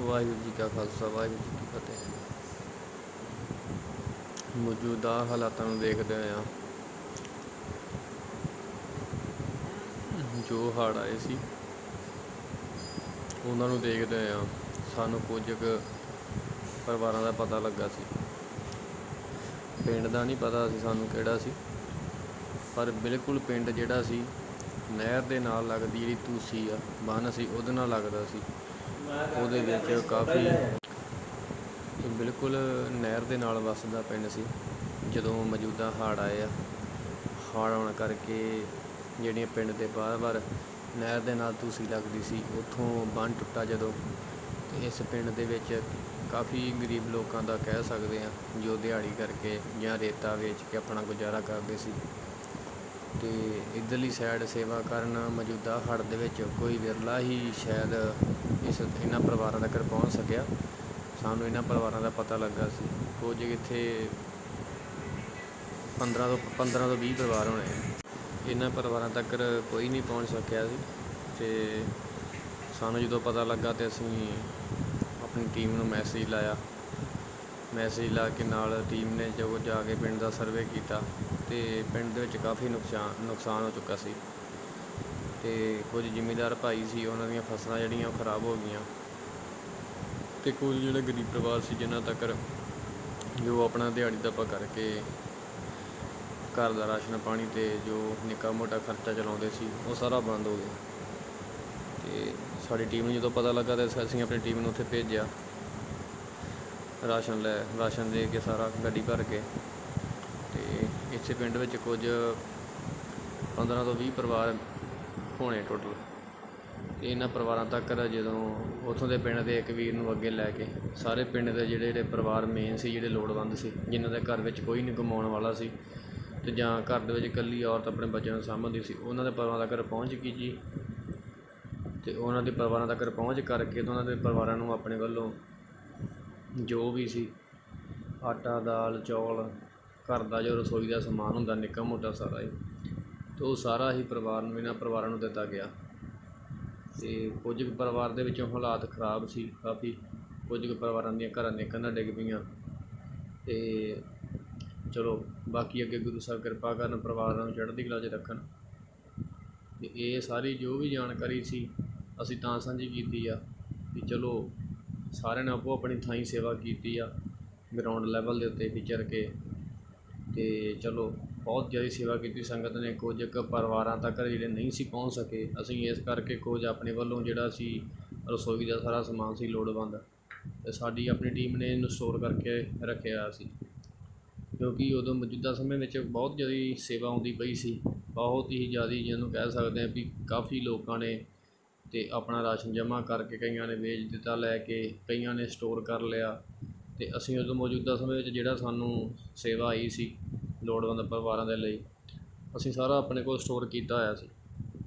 ਵਾਹਿਗੁਰੂ ਜੀ ਕਾ ਖਾਲਸਾ, ਵਾਹਿਗੁਰੂ ਜੀ ਕੀ ਫਤਿਹ। ਮੌਜੂਦਾ ਹਾਲਾਤਾਂ ਨੂੰ ਦੇਖਦੇ ਹੋਇਆ ਜੋ ਹੜ੍ਹ ਆਏ ਸੀ, ਉਹਨਾਂ ਨੂੰ ਦੇਖਦੇ ਹੋਇਆ ਸਾਨੂੰ ਕੁਝ ਕੁ ਪਰਿਵਾਰਾਂ ਦਾ ਪਤਾ ਲੱਗਾ ਸੀ। ਪਿੰਡ ਦਾ ਨਹੀਂ ਪਤਾ ਸੀ ਸਾਨੂੰ ਕਿਹੜਾ ਸੀ, ਪਰ ਬਿਲਕੁਲ ਪਿੰਡ ਜਿਹੜਾ ਸੀ, ਨਹਿਰ ਦੇ ਨਾਲ ਲੱਗਦੀ ਜਿਹੜੀ ਤੂਸੀ ਆ, ਬੰਨ ਸੀ, ਉਹਦੇ ਨਾਲ ਲੱਗਦਾ ਸੀ। ਉਹਦੇ ਵਿੱਚ ਕਾਫੀ ਬਿਲਕੁਲ ਨਹਿਰ ਦੇ ਨਾਲ ਵਸਦਾ ਪਿੰਡ ਸੀ। ਜਦੋਂ ਮੌਜੂਦਾ ਹੜ੍ਹ ਆਏ ਆ ਹੜ੍ਹ ਆਉਣ ਕਰਕੇ ਜਿਹੜੀਆਂ ਪਿੰਡ ਦੇ ਬਾਹਰ-ਬਾਹਰ ਨਹਿਰ ਦੇ ਨਾਲ ਤੂਸੀ ਲੱਗਦੀ ਸੀ, ਉੱਥੋਂ ਬੰਨ ਟੁੱਟਾ ਜਦੋਂ। ਤੇ ਇਸ ਪਿੰਡ ਦੇ ਵਿੱਚ ਕਾਫੀ ਗਰੀਬ ਲੋਕਾਂ ਦਾ ਕਹਿ ਸਕਦੇ ਆ ਜੋ ਦਿਹਾੜੀ ਕਰਕੇ ਜਾਂ ਰੇਤਾ ਵੇਚ ਕੇ ਆਪਣਾ ਗੁਜ਼ਾਰਾ ਕਰਦੇ ਸੀ। ਤੇ ਇੱਧਰਲੀ ਸਾਈਡ ਸੇਵਾ ਕਰਨ ਮੌਜੂਦਾ ਹੜ੍ਹ ਦੇ ਵਿੱਚ ਕੋਈ ਵਿਰਲਾ ਹੀ ਸ਼ਾਇਦ ਇਸ ਇਹਨਾਂ ਪਰਿਵਾਰਾਂ ਤੱਕ ਪਹੁੰਚ ਸਕਿਆ। ਸਾਨੂੰ ਇਹਨਾਂ ਪਰਿਵਾਰਾਂ ਦਾ ਪਤਾ ਲੱਗਾ ਸੀ। ਕੁਝ ਇੱਥੇ 15 ਤੋਂ 15 ਤੋਂ 20 ਪਰਿਵਾਰ ਹੋਣੇ ਇਹਨਾਂ ਪਰਿਵਾਰਾਂ ਤੱਕ ਕੋਈ ਨਹੀਂ ਪਹੁੰਚ ਸਕਿਆ ਸੀ ਤੇ ਸਾਨੂੰ ਜਦੋਂ ਪਤਾ ਲੱਗਾ ਤੇ ਅਸੀਂ ਆਪਣੀ ਟੀਮ ਨੂੰ ਮੈਸੇਜ ਲਾਇਆ। ਮੈਸੇਜ ਲਾ ਕੇ ਨਾਲ ਟੀਮ ਨੇ ਜੋ ਜਾ ਕੇ ਪਿੰਡ ਦਾ ਸਰਵੇ ਕੀਤਾ ਤੇ ਪਿੰਡ ਦੇ ਵਿੱਚ ਕਾਫੀ ਨੁਕਸਾਨ ਨੁਕਸਾਨ ਹੋ ਚੁੱਕਾ ਸੀ। ਤੇ ਕੁਝ ਜ਼ਿਮੀਂਦਾਰ ਭਾਈ ਸੀ, ਉਹਨਾਂ ਦੀਆਂ ਫਸਲਾਂ ਜਿਹੜੀਆਂ ਉਹ ਖਰਾਬ ਹੋ ਗਈਆਂ। ਤੇ ਕੁਝ ਜਿਹੜੇ ਗਰੀਬ ਪਰਿਵਾਰ ਸੀ, ਜਿਨ੍ਹਾਂ ਤੱਕ ਜੋ ਆਪਣਾ ਦਿਹਾੜੀ ਦਾ ਦੱਪਾ ਕਰਕੇ ਘਰ ਦਾ ਰਾਸ਼ਨ, ਪਾਣੀ ਤੇ ਜੋ ਨਿੱਕਾ ਮੋਟਾ ਖਰਚਾ ਚਲਾਉਂਦੇ ਸੀ, ਉਹ ਸਾਰਾ ਬੰਦ ਹੋ ਗਿਆ। ਤੇ ਸਾਡੀ ਟੀਮ ਨੂੰ ਜਦੋਂ ਪਤਾ ਲੱਗਾ, ਤਾਂ ਅਸੀਂ ਆਪਣੀ ਟੀਮ ਨੂੰ ਉੱਥੇ ਭੇਜਿਆ। ਰਾਸ਼ਨ ਲੈ, ਰਾਸ਼ਨ ਦੇ ਕੇ ਸਾਰਾ ਗੱਡੀ ਭਰ ਕੇ। ਤੇ ਇੱਥੇ ਪਿੰਡ ਵਿੱਚ ਕੁਝ 15 ਤੋਂ 20 ਪਰਿਵਾਰ ਹੋਣੇ ਟੋਟਲ ਤੇ ਇਹਨਾਂ ਪਰਿਵਾਰਾਂ ਤੱਕ ਜਦੋਂ ਉੱਥੋਂ ਦੇ ਪਿੰਡ ਦੇ ਇੱਕ ਵੀਰ ਨੂੰ ਅੱਗੇ ਲੈ ਕੇ, ਸਾਰੇ ਪਿੰਡ ਦੇ ਜਿਹੜੇ ਜਿਹੜੇ ਪਰਿਵਾਰ ਮੇਨ ਸੀ, ਜਿਹੜੇ ਲੋੜਵੰਦ ਸੀ, ਜਿਨ੍ਹਾਂ ਦੇ ਘਰ ਵਿੱਚ ਕੋਈ ਨਹੀਂ ਕਮਾਉਣ ਵਾਲਾ ਸੀ, ਤੇ ਜਾਂ ਘਰ ਦੇ ਵਿੱਚ ਇਕੱਲੀ ਔਰਤ ਆਪਣੇ ਬੱਚਿਆਂ ਨੂੰ ਸਾਂਭਦੀ ਸੀ, ਉਹਨਾਂ ਦੇ ਪਰਿਵਾਰਾਂ ਤੱਕ ਪਹੁੰਚ ਗਈ ਜੀ। ਤੇ ਉਹਨਾਂ ਦੇ ਪਰਿਵਾਰਾਂ ਤੱਕ ਪਹੁੰਚ ਕਰਕੇ ਤੇ ਉਹਨਾਂ ਦੇ ਪਰਿਵਾਰਾਂ ਨੂੰ ਆਪਣੇ ਵੱਲੋਂ ਜੋ ਵੀ ਸੀ, ਆਟਾ, ਦਾਲ, ਚੌਲ, ਘਰ ਦਾ ਜੋ ਰਸੋਈ ਦਾ ਸਮਾਨ ਹੁੰਦਾ, ਨਿੱਕਾ ਮੋਟਾ ਸਾਰਾ ਹੀ ਤੇ ਉਹ ਸਾਰਾ ਹੀ ਪਰਿਵਾਰ ਨੂੰ, ਇਹਨਾਂ ਪਰਿਵਾਰਾਂ ਨੂੰ ਦਿੱਤਾ ਗਿਆ। ਤੇ ਕੁਝ ਕੁ ਪਰਿਵਾਰ ਦੇ ਵਿੱਚੋਂ ਹਾਲਾਤ ਖਰਾਬ ਸੀ, ਕਾਫੀ ਕੁਝ ਕੁ ਪਰਿਵਾਰਾਂ ਦੀਆਂ ਘਰਾਂ ਦੀਆਂ ਕੰਧਾਂ ਡਿੱਗ ਪਈਆਂ। ਤੇ ਚਲੋ, ਬਾਕੀ ਅੱਗੇ ਗੁਰੂ ਸਾਹਿਬ ਕਿਰਪਾ ਕਰਨ, ਪਰਿਵਾਰਾਂ ਨੂੰ ਚੜ੍ਹਦੀ ਕਲਾ 'ਚ ਰੱਖਣ। ਤੇ ਇਹ ਸਾਰੀ ਜੋ ਵੀ ਜਾਣਕਾਰੀ ਸੀ, ਅਸੀਂ ਤਾਂ ਸਾਂਝੀ ਕੀਤੀ ਆ ਕਿ ਚਲੋ, ਸਾਰਿਆਂ ਨੇ ਆਪੋ ਆਪਣੀ ਥਾਈਂ ਸੇਵਾ ਕੀਤੀ ਆ ਗਰਾਊਂਡ ਲੈਵਲ ਦੇ ਉੱਤੇ ਵਿਚਰ ਕੇ। ਤੇ ਚਲੋ ਬਹੁਤ ਜ਼ਿਆਦਾ ਸੇਵਾ ਕੀਤੀ ਸੰਗਤ ਨੇ, ਕੁਝ ਕੁ ਪਰਿਵਾਰਾਂ ਤੱਕ ਜਿਹੜੇ ਨਹੀਂ ਸੀ ਪਹੁੰਚ ਸਕੇ, ਅਸੀਂ ਇਸ ਕਰਕੇ ਕੁਝ ਆਪਣੇ ਵੱਲੋਂ ਜਿਹੜਾ ਸੀ ਰਸੋਈ ਦਾ ਸਾਰਾ ਸਮਾਨ ਸੀ ਲੋੜਵੰਦ ਤੇ ਸਾਡੀ ਆਪਣੀ ਟੀਮ ਨੇ ਇਹਨੂੰ ਸਟੋਰ ਕਰਕੇ ਰੱਖਿਆ ਸੀ। ਕਿਉਂਕਿ ਉਦੋਂ ਮੌਜੂਦਾ ਸਮੇਂ ਵਿੱਚ ਬਹੁਤ ਜ਼ਿਆਦਾ ਸੇਵਾ ਆਉਂਦੀ ਪਈ ਸੀ, ਬਹੁਤ ਹੀ ਜ਼ਿਆਦਾ ਜਿਹਨੂੰ ਕਹਿ ਸਕਦੇ ਹਾਂ ਵੀ ਕਾਫੀ ਲੋਕਾਂ ਨੇ ਤੇ ਆਪਣਾ ਰਾਸ਼ਨ ਜਮ੍ਹਾਂ ਕਰਕੇ ਕਈਆਂ ਨੇ ਵੇਚ ਦਿੱਤਾ, ਲੈ ਕੇ ਕਈਆਂ ਨੇ ਸਟੋਰ ਕਰ ਲਿਆ ਤੇ ਅਸੀਂ ਉਦੋਂ ਮੌਜੂਦਾ ਸਮੇਂ ਵਿੱਚ ਜਿਹੜਾ ਸਾਨੂੰ ਸੇਵਾ ਆਈ ਸੀ ਲੋੜਵੰਦ ਪਰਿਵਾਰਾਂ ਦੇ ਲਈ ਅਸੀਂ ਸਾਰਾ ਆਪਣੇ ਕੋਲ ਸਟੋਰ ਕੀਤਾ ਹੋਇਆ ਸੀ।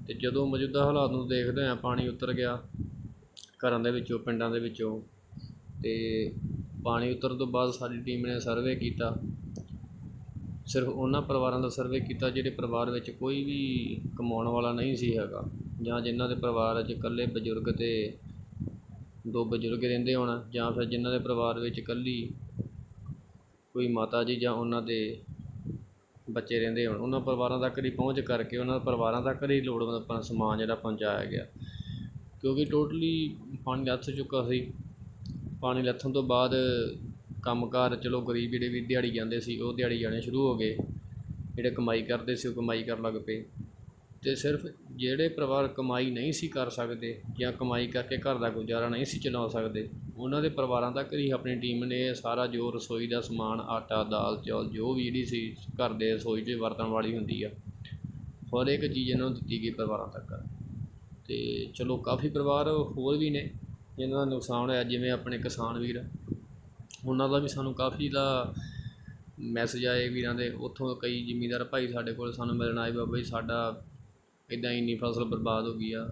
ਅਤੇ ਜਦੋਂ ਮੌਜੂਦਾ ਹਾਲਾਤ ਨੂੰ ਦੇਖਦੇ ਹਾਂ ਪਾਣੀ ਉਤਰ ਗਿਆ, ਘਰਾਂ ਦੇ ਵਿੱਚੋਂ, ਪਿੰਡਾਂ ਦੇ ਵਿੱਚੋਂ ਅਤੇ ਪਾਣੀ ਉਤਰਨ ਤੋਂ ਬਾਅਦ ਸਾਡੀ ਟੀਮ ਨੇ ਸਰਵੇ ਕੀਤਾ। ਸਿਰਫ ਉਹਨਾਂ ਪਰਿਵਾਰਾਂ ਦਾ ਸਰਵੇ ਕੀਤਾ ਜਿਹੜੇ ਪਰਿਵਾਰ ਵਿੱਚ ਕੋਈ ਵੀ ਕਮਾਉਣ ਵਾਲਾ ਨਹੀਂ ਸੀ ਹੈਗਾ ਜਾਂ ਜਿਨ੍ਹਾਂ ਦੇ ਪਰਿਵਾਰ 'ਚ ਇਕੱਲੇ ਬਜ਼ੁਰਗ ਤੇ ਦੋ ਬਜ਼ੁਰਗ ਰਹਿੰਦੇ ਹੋਣ ਜਾਂ ਫਿਰ ਜਿਨ੍ਹਾਂ ਦੇ ਪਰਿਵਾਰ ਵਿੱਚ ਇਕੱਲੀ ਕੋਈ ਮਾਤਾ ਜੀ ਜਾਂ ਉਹਨਾਂ ਦੇ ਬੱਚੇ ਰਹਿੰਦੇ ਹੋਣ, ਉਹਨਾਂ ਪਰਿਵਾਰਾਂ ਤੱਕ ਦੀ ਪਹੁੰਚ ਕਰਕੇ ਉਹਨਾਂ ਪਰਿਵਾਰਾਂ ਤੱਕ ਹੀ ਲੋੜਵੰਦ ਆਪਣਾ ਸਮਾਨ ਜਿਹੜਾ ਪਹੁੰਚਾਇਆ ਗਿਆ। ਕਿਉਂਕਿ ਟੋਟਲੀ ਪਾਣੀ ਲੱਥ ਚੁੱਕਾ ਸੀ। ਪਾਣੀ ਲੱਥਣ ਤੋਂ ਬਾਅਦ ਕੰਮਕਾਰ ਚਲੋ ਗਰੀਬ ਜਿਹੜੇ ਵੀ ਦਿਹਾੜੀ ਜਾਂਦੇ ਸੀ, ਉਹ ਦਿਹਾੜੀ ਜਾਣੇ ਸ਼ੁਰੂ ਹੋ ਗਏ। ਜਿਹੜੇ ਕਮਾਈ ਕਰਦੇ ਸੀ, ਉਹ ਕਮਾਈ ਕਰਨ ਲੱਗ ਪਏ। ਅਤੇ ਸਿਰਫ ਜਿਹੜੇ ਪਰਿਵਾਰ ਕਮਾਈ ਨਹੀਂ ਸੀ ਕਰ ਸਕਦੇ ਜਾਂ ਕਮਾਈ ਕਰਕੇ ਘਰ ਦਾ ਗੁਜ਼ਾਰਾ ਨਹੀਂ ਸੀ ਚਲਾ ਸਕਦੇ, ਉਹਨਾਂ ਦੇ ਪਰਿਵਾਰਾਂ ਤੱਕ ਹੀ ਆਪਣੀ ਟੀਮ ਨੇ ਸਾਰਾ ਜੋ ਰਸੋਈ ਦਾ ਸਮਾਨ, ਆਟਾ, ਦਾਲ, ਚੌਲ ਜੋ ਵੀ ਜਿਹੜੀ ਸੀ ਘਰ ਦੇ ਰਸੋਈ 'ਚ ਵਰਤਣ ਵਾਲੀ ਹੁੰਦੀ ਆ, ਹਰ ਇੱਕ ਚੀਜ਼ ਇਹਨਾਂ ਨੂੰ ਦਿੱਤੀ ਗਈ ਪਰਿਵਾਰਾਂ ਤੱਕ। ਅਤੇ ਚਲੋ ਕਾਫੀ ਪਰਿਵਾਰ ਹੋਰ ਵੀ ਨੇ, ਜਿਨ੍ਹਾਂ ਦਾ ਨੁਕਸਾਨ ਹੋਇਆ, ਜਿਵੇਂ ਆਪਣੇ ਕਿਸਾਨ ਵੀਰ, ਉਹਨਾਂ ਦਾ ਵੀ ਸਾਨੂੰ ਕਾਫੀ ਦਾ ਮੈਸੇਜ ਆਏ ਵੀਰਾਂ ਦੇ, ਉੱਥੋਂ ਕਈ ਜ਼ਿਮੀਂਦਾਰ ਭਾਈ ਸਾਡੇ ਕੋਲ ਸਾਨੂੰ ਮਿਲਣ ਆਏ, ਬਾਬਾ ਜੀ ਸਾਡਾ ਇਦਾਂ ਇੰਨੀ ਫਸਲ ਬਰਬਾਦ ਹੋ ਗਈ ਆ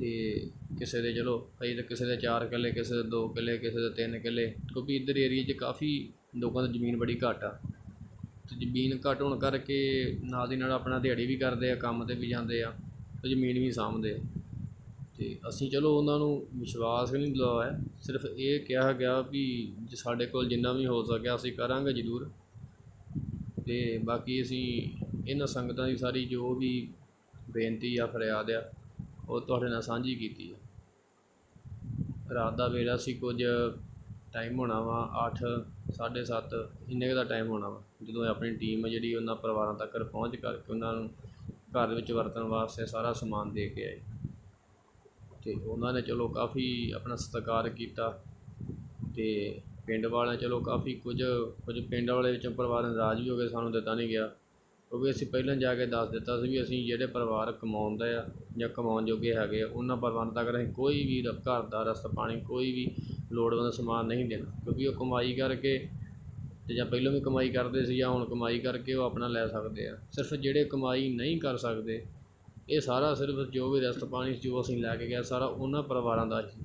ਤੇ ਕਿਸੇ ਦੇ ਚਲੋ ਅਜੇ ਤਾਂ ਕਿਸੇ ਦੇ 4 ਕਿੱਲੇ, ਕਿਸੇ ਦੇ 2 ਕਿੱਲੇ, ਕਿਸੇ ਦੇ 3 ਕਿੱਲੇ ਕਿਉਂਕਿ ਇੱਧਰ ਏਰੀਏ 'ਚ ਕਾਫੀ ਲੋਕਾਂ ਦੀ ਜ਼ਮੀਨ ਬੜੀ ਘੱਟ ਆ। ਤੇ ਜ਼ਮੀਨ ਘੱਟ ਹੋਣ ਕਰਕੇ ਨਾਲ ਦੀ ਨਾਲ ਆਪਣਾ ਦਿਹਾੜੀ ਵੀ ਕਰਦੇ ਆ, ਕੰਮ ਤੇ ਵੀ ਜਾਂਦੇ ਆ ਤੇ ਜ਼ਮੀਨ ਵੀ ਸਾਂਭਦੇ ਆ। ਤੇ ਅਸੀਂ ਚਲੋ ਉਹਨਾਂ ਨੂੰ ਵਿਸ਼ਵਾਸ ਨਹੀਂ ਦਿਲਾਇਆ ਸਿਰਫ ਇਹ ਕਿਹਾ ਗਿਆ ਵੀ ਜੇ ਸਾਡੇ ਕੋਲ ਜਿੰਨਾ ਵੀ ਹੋ ਸਕਿਆ ਅਸੀਂ ਕਰਾਂਗੇ ਜ਼ਰੂਰ। ਤੇ ਬਾਕੀ ਅਸੀਂ ਇਹਨਾਂ ਸੰਗਤਾਂ ਦੀ ਸਾਰੀ ਜੋ ਵੀ ਬੇਨਤੀ ਆ ਫਰਿਆਦ ਆ, ਉਹ ਤੁਹਾਡੇ ਨਾਲ ਸਾਂਝੀ ਕੀਤੀ ਆ। ਰਾਤ ਦਾ ਵੇਲਾ ਸੀ, ਕੁਝ ਟਾਈਮ ਹੋਣਾ ਵਾ 8 7:30 ਇੰਨੇ ਕੁ ਦਾ ਟਾਈਮ ਹੋਣਾ ਵਾ। ਜਦੋਂ ਆਪਣੀ ਟੀਮ ਜਿਹੜੀ, ਉਹਨਾਂ ਪਰਿਵਾਰਾਂ ਤੱਕ ਪਹੁੰਚ ਕਰਕੇ ਉਹਨਾਂ ਨੂੰ ਘਰ ਦੇ ਵਿੱਚ ਵਰਤਣ ਵਾਸਤੇ ਸਾਰਾ ਸਮਾਨ ਦੇ ਕੇ ਆਏ। ਤੇ ਉਹਨਾਂ ਨੇ ਚਲੋ ਕਾਫੀ ਆਪਣਾ ਸਤਿਕਾਰ ਕੀਤਾ ਤੇ ਪਿੰਡ ਵਾਲਿਆਂ ਚਲੋ ਕਾਫੀ ਕੁਝ ਕੁਝ ਪਿੰਡ ਵਾਲੇ ਵਿੱਚੋਂ ਪਰਿਵਾਰ ਨਾਰਾਜ਼ ਵੀ ਹੋ ਗਏ ਸਾਨੂੰ ਦਿੱਤਾ ਨਹੀਂ ਗਿਆ। ਕਿਉਂਕਿ ਅਸੀਂ ਪਹਿਲਾਂ ਜਾ ਕੇ ਦੱਸ ਦਿੱਤਾ ਸੀ ਵੀ ਅਸੀਂ ਜਿਹੜੇ ਪਰਿਵਾਰ ਕਮਾਉਂਦੇ ਆ ਜਾਂ ਕਮਾਉਣ ਜੋਗੇ ਹੈਗੇ ਆ, ਉਹਨਾਂ ਪਰਿਵਾਰਾਂ ਤੱਕ ਅਸੀਂ ਕੋਈ ਵੀ ਰ- ਘਰ ਦਾ ਰਸਤਾ ਪਾਣੀ, ਕੋਈ ਵੀ ਲੋੜਵੰਦ ਸਮਾਨ ਨਹੀਂ ਦੇਣਾ। ਕਿਉਂਕਿ ਉਹ ਕਮਾਈ ਕਰਕੇ ਅਤੇ ਜਾਂ ਪਹਿਲਾਂ ਵੀ ਕਮਾਈ ਕਰਦੇ ਸੀ ਜਾਂ ਹੁਣ ਕਮਾਈ ਕਰਕੇ ਉਹ ਆਪਣਾ ਲੈ ਸਕਦੇ ਆ। ਸਿਰਫ ਜਿਹੜੇ ਕਮਾਈ ਨਹੀਂ ਕਰ ਸਕਦੇ, ਇਹ ਸਾਰਾ ਸਿਰਫ ਜੋ ਵੀ ਰਸਤ ਪਾਣੀ ਜੋ ਅਸੀਂ ਲੈ ਕੇ ਗਏ ਸਾਰਾ ਉਹਨਾਂ ਪਰਿਵਾਰਾਂ ਦਾ ਸੀ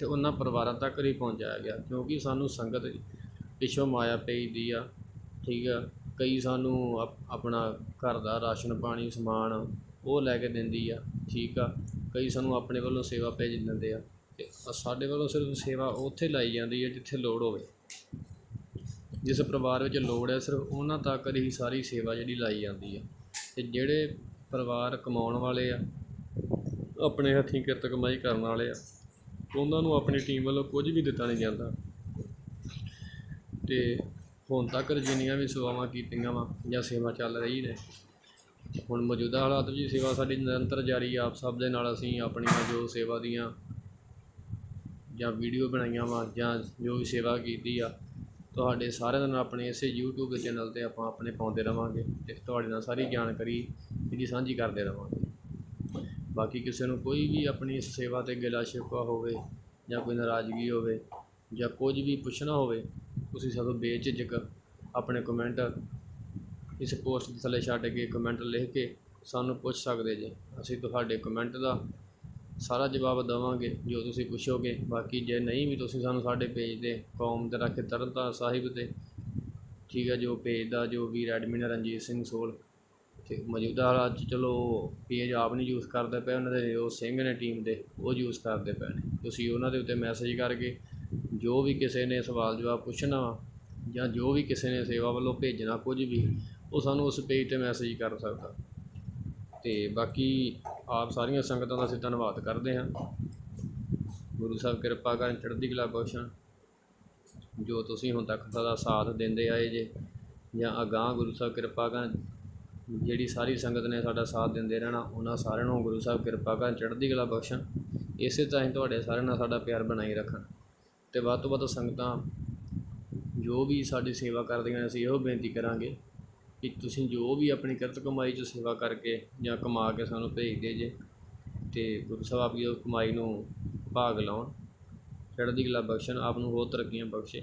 ਤੇ ਉਹਨਾਂ ਪਰਿਵਾਰਾਂ ਤੱਕ ਹੀ ਪਹੁੰਚਾਇਆ ਗਿਆ। ਕਿਉਂਕਿ ਸਾਨੂੰ ਸੰਗਤ ਪਿੱਛੋਂ ਮਾਇਆ ਪਈ ਦੀ ਆ, ਠੀਕ ਆ। ਕਈ ਸਾਨੂੰ ਆਪ- ਆਪਣਾ ਘਰ ਦਾ ਰਾਸ਼ਨ, ਪਾਣੀ, ਸਮਾਨ ਉਹ ਲੈ ਕੇ ਦਿੰਦੀ ਆ, ਠੀਕ ਆ। ਕਈ ਸਾਨੂੰ ਆਪਣੇ ਵੱਲੋਂ ਸੇਵਾ ਭੇਜ ਦਿੰਦੇ ਆ। ਅਤੇ ਸਾਡੇ ਵੱਲੋਂ ਸਿਰਫ ਸੇਵਾ ਉੱਥੇ ਲਾਈ ਜਾਂਦੀ ਹੈ ਜਿੱਥੇ ਲੋੜ ਹੋਵੇ। ਜਿਸ ਪਰਿਵਾਰ ਵਿੱਚ ਲੋੜ ਹੈ ਸਿਰਫ ਉਹਨਾਂ ਤੱਕ ਹੀ ਸਾਰੀ ਸੇਵਾ ਜਿਹੜੀ ਲਾਈ ਜਾਂਦੀ ਆ। ਅਤੇ ਜਿਹੜੇ ਪਰਿਵਾਰ ਕਮਾਉਣ ਵਾਲੇ ਆ, ਆਪਣੇ ਹੱਥੀਂ ਕਿਰਤ ਕਮਾਈ ਕਰਨ ਵਾਲੇ ਆ, ਉਹਨਾਂ ਨੂੰ ਆਪਣੀ ਟੀਮ ਵੱਲੋਂ ਕੁਝ ਵੀ ਦਿੱਤਾ ਨਹੀਂ ਜਾਂਦਾ। ਤੇ ਹੁਣ ਤੱਕ ਜਿੰਨੀਆਂ ਵੀ ਸੇਵਾਵਾਂ ਕੀਤੀਆਂ ਵਾ ਜਾਂ ਸੇਵਾ ਚੱਲ ਰਹੀ ਨੇ, ਹੁਣ ਮੌਜੂਦਾ ਹਾਲਾਤ ਵਿੱਚ ਸੇਵਾ ਸਾਡੀ ਨਿਰੰਤਰ ਜਾਰੀ ਆ, ਆਪ ਸਭ ਦੇ ਨਾਲ ਅਸੀਂ ਆਪਣੀਆਂ ਜੋ ਸੇਵਾ ਦੀਆਂ ਜਾਂ ਵੀਡੀਓ ਬਣਾਈਆਂ ਵਾ ਜਾਂ ਜੋ ਵੀ ਸੇਵਾ ਕੀਤੀ ਆ, ਤੁਹਾਡੇ ਸਾਰਿਆਂ ਦੇ ਨਾਲ ਆਪਣੇ ਇਸੇ YouTube ਚੈਨਲ ਤੇ ਆਪਾਂ ਆਪਣੇ ਪਾਉਂਦੇ ਰਵਾਂਗੇ ਤੇ ਤੁਹਾਡੇ ਨਾਲ ਸਾਰੀ ਜਾਣਕਾਰੀ ਜਿਹੜੀ ਸਾਂਝੀ ਕਰਦੇ ਰਵਾਂਗੇ। ਬਾਕੀ ਕਿਸੇ ਨੂੰ ਕੋਈ ਵੀ ਆਪਣੀ ਇਸ ਸੇਵਾ ਤੇ ਗਿਲਾ ਸ਼ਿਕਵਾ ਹੋਵੇ ਜਾਂ ਕੋਈ ਨਾਰਾਜ਼ਗੀ ਹੋਵੇ ਜਾਂ ਕੁਝ ਵੀ ਪੁੱਛਣਾ ਹੋਵੇ ਤੁਸੀਂ ਸਾਨੂੰ ਬੇਝਿਜਕ ਆਪਣੇ ਕਮੈਂਟ ਇਸ ਪੋਸਟ ਦੇ ਥੱਲੇ ਛੱਡ ਕੇ ਕਮੈਂਟ ਲਿਖ ਕੇ ਸਾਨੂੰ ਪੁੱਛ ਸਕਦੇ ਜੇ। ਅਸੀਂ ਤੁਹਾਡੇ ਕਮੈਂਟ ਦਾ ਸਾਰਾ ਜਵਾਬ ਦੇਵਾਂਗੇ, ਜੋ ਤੁਸੀਂ ਪੁੱਛੋਗੇ। ਬਾਕੀ ਜੇ ਨਹੀਂ ਵੀ ਤੁਸੀਂ ਸਾਨੂੰ ਸਾਡੇ ਪੇਜ ਦੇ ਕੌਮ ਦੇ ਰੱਖੇ ਤਰਨਤਾਰਨ ਸਾਹਿਬ ਤੇ, ਠੀਕ ਹੈ ਜੋ ਪੇਜ ਦਾ ਜੋ ਵੀਰ ਐਡਮਿਨ ਰਣਜੀਤ ਸਿੰਘ ਸੋਲ ਤੇ ਮੌਜੂਦਾ ਹਾਲਾਤ 'ਚ, ਚਲੋ ਪੇਜ ਆਪ ਨਹੀਂ ਯੂਜ਼ ਕਰਦੇ ਪਏ ਉਹਨਾਂ ਦੇ, ਉਹ ਸਿੰਘ ਨੇ ਟੀਮ ਦੇ, ਉਹ ਯੂਜ਼ ਕਰਦੇ ਪਏ ਨੇ। ਤੁਸੀਂ ਉਹਨਾਂ ਦੇ ਉੱਤੇ ਮੈਸੇਜ ਕਰਕੇ ਜੋ ਵੀ ਕਿਸੇ ਨੇ ਸਵਾਲ ਜਵਾਬ ਪੁੱਛਣਾ ਵਾ ਜਾਂ ਜੋ ਵੀ ਕਿਸੇ ਨੇ ਸੇਵਾ ਵੱਲੋਂ ਭੇਜਣਾ ਕੁਝ ਵੀ, ਉਹ ਸਾਨੂੰ ਉਸ ਪੇਜ ਤੇ ਮੈਸੇਜ ਕਰ ਸਕਦਾ। ਤੇ ਬਾਕੀ ਆਪ ਸਾਰੀਆਂ ਸੰਗਤਾਂ ਦਾ ਅਸੀਂ ਧੰਨਵਾਦ ਕਰਦੇ ਹਾਂ। ਗੁਰੂ ਸਾਹਿਬ ਕਿਰਪਾ ਕਰਨ ਚੜ੍ਹਦੀ ਕਲਾ ਬਖਸ਼ਣ। ਜੋ ਤੁਸੀਂ ਹੁਣ ਤੱਕ ਸਦਾ ਸਾਥ ਦਿੰਦੇ ਆਏ ਜੇ ਜਾਂ ਅਗਾਂਹ ਗੁਰੂ ਸਾਹਿਬ ਕਿਰਪਾ ਕਰਨ, ਜਿਹੜੀ ਸਾਰੀ ਸੰਗਤ ਨੇ ਸਾਡਾ ਸਾਥ ਦਿੰਦੇ ਰਹਿਣਾ, ਉਹਨਾਂ ਸਾਰਿਆਂ ਨੂੰ ਗੁਰੂ ਸਾਹਿਬ ਕਿਰਪਾ ਕਰਨ ਚੜ੍ਹਦੀ ਕਲਾ ਬਖਸ਼ਣ। ਇਸੇ ਤਰ੍ਹਾਂ ਹੀ ਤੁਹਾਡੇ ਸਾਰਿਆਂ ਨਾਲ ਸਾਡਾ ਪਿਆਰ ਬਣਾਈ ਰੱਖਣ। ਅਤੇ ਵੱਧ ਤੋਂ ਵੱਧ ਸੰਗਤਾਂ ਜੋ ਵੀ ਸਾਡੀ ਸੇਵਾ ਕਰਦੀਆਂ ਨੇ, ਅਸੀਂ ਇਹੋ ਬੇਨਤੀ ਕਰਾਂਗੇ ਕਿ ਤੁਸੀਂ ਜੋ ਵੀ ਆਪਣੀ ਕਿਰਤ ਕਮਾਈ 'ਚ ਸੇਵਾ ਕਰਕੇ ਜਾਂ ਕਮਾ ਕੇ ਸਾਨੂੰ ਭੇਜਦੇ ਜੇ ਅਤੇ ਗੁਰੂ ਸਾਹਿਬ ਆਪਣੀ ਉਹ ਕਮਾਈ ਨੂੰ ਭਾਗ ਲਾਉਣ, ਚੜ੍ਹਦੀ ਕਲਾ ਬਖਸ਼ਣ, ਆਪ ਨੂੰ ਹੋਰ ਤਰੱਕੀਆਂ ਬਖਸ਼ੇ।